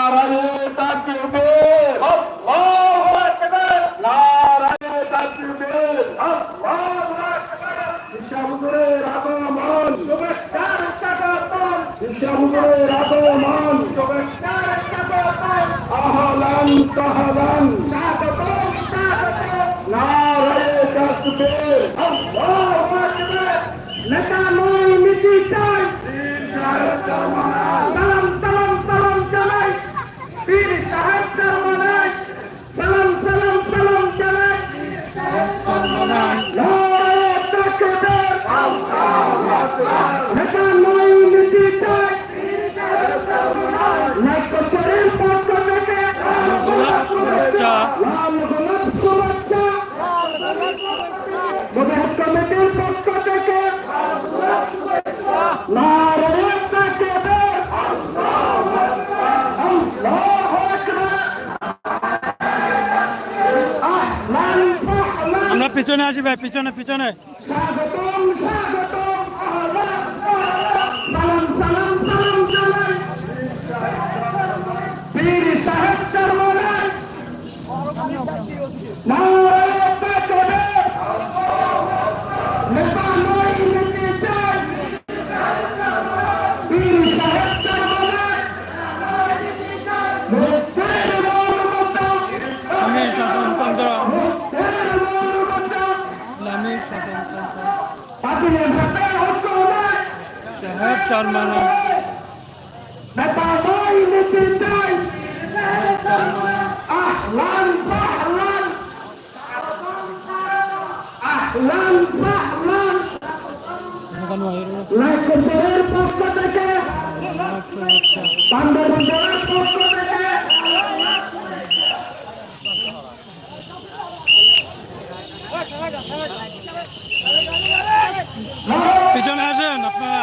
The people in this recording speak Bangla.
নারায়ে তাকবীর আল্লাহু আকবার। নারায়ে তাকবীর আল্লাহু আকবার। বিশ্বহুজুরের আগমন। শুভেচ্ছার স্বাগতম। বিশ্বহুজুরের আগমন। শুভেচ্ছার স্বাগতম। আহলান সাহলান নেতা নয়, নীতি চাই। কমিটির পক্ষ থেকে নারায়ে তাকবীর আল্লাহু আকবার আহলান ফাহলান আমরা পিছনে আসি ভাই পিছনে পিছনে স্বাগতম স্বাগতম চারমান। আহলান আহলান ফাহলান লাইকুমের পক্ষ থেকে শুভেচ্ছা বান্দরবন্দের পক্ষ থেকে পিছনে আসেন আপনারা।